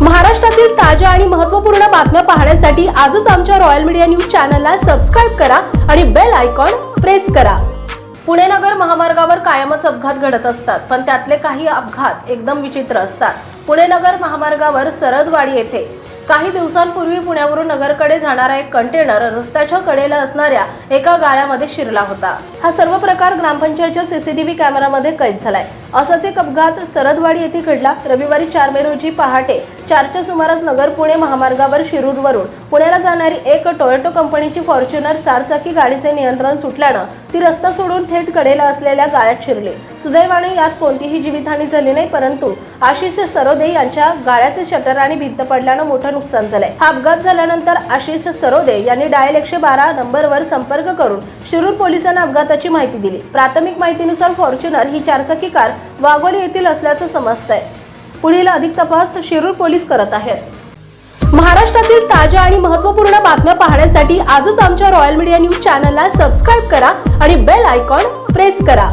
महाराष्ट्रातील ताज्या आणि महत्त्वपूर्ण बातम्या पाहण्यासाठी आजच आमच्या रॉयल मीडिया न्यूज चॅनलला सबस्क्राईब करा आणि बेल आयकॉन प्रेस करा. पुणे नगर महामार्गावर कायमच अपघात घडत असतात पण त्यातले काही अपघात एकदम विचित्र असतात. पुणे नगर महामार्गावर सरदवाडी येथे काही दिवसांपूर्वी पुण्यावरून नगरकडे जाणारा एक कंटेनर रस्त्याच्या कडेला असणाऱ्या एका गाळ्यामध्ये शिरला होता. हा सर्व प्रकार ग्रामपंचायतच्या सीसीटीव्ही कॅमेरामध्ये कैद झालाय. असाच एक अपघात सरदवाडी येथे घडला. रविवारी चार मे रोजी पहाटे चारच्या सुमारास नगर पुणे महामार्गावर शिरूरवरून पुण्याला जाणारी एक टोयोटो कंपनीची फॉर्च्युनर चारचाकी गाडीचे नियंत्रण सुटल्यानं ती रस्ता सोडून थेट कडेला असलेल्या गाळ्यात शिरली. सुदैवाने यात कोणतीही जीवितहानी झाली नाही परंतु आशिष सरोदे यांच्या गाळ्याचे शटर आणि भिंत पडल्यानं मोठं नुकसान झालंय. हा अपघात झाल्यानंतर आशिष सरोदे यांनी डायल एकशे बारा नंबरवर संपर्क करून शिरूर पोलिसांना अपघाताची माहिती दिली. प्राथमिक माहितीनुसार फॉर्च्युनर ही चारचाकी कार वाघोली येथील असल्याचं समजतंय. पुढील अधिक तपास शिरूर पोलीस करत आहेत. महाराष्ट्रातील ताज्या आणि महत्त्वपूर्ण बातम्या पाहण्यासाठी आजच आमच्या रॉयल मीडिया न्यूज चॅनलला सबस्क्राईब करा आणि बेल आयकॉन प्रेस करा.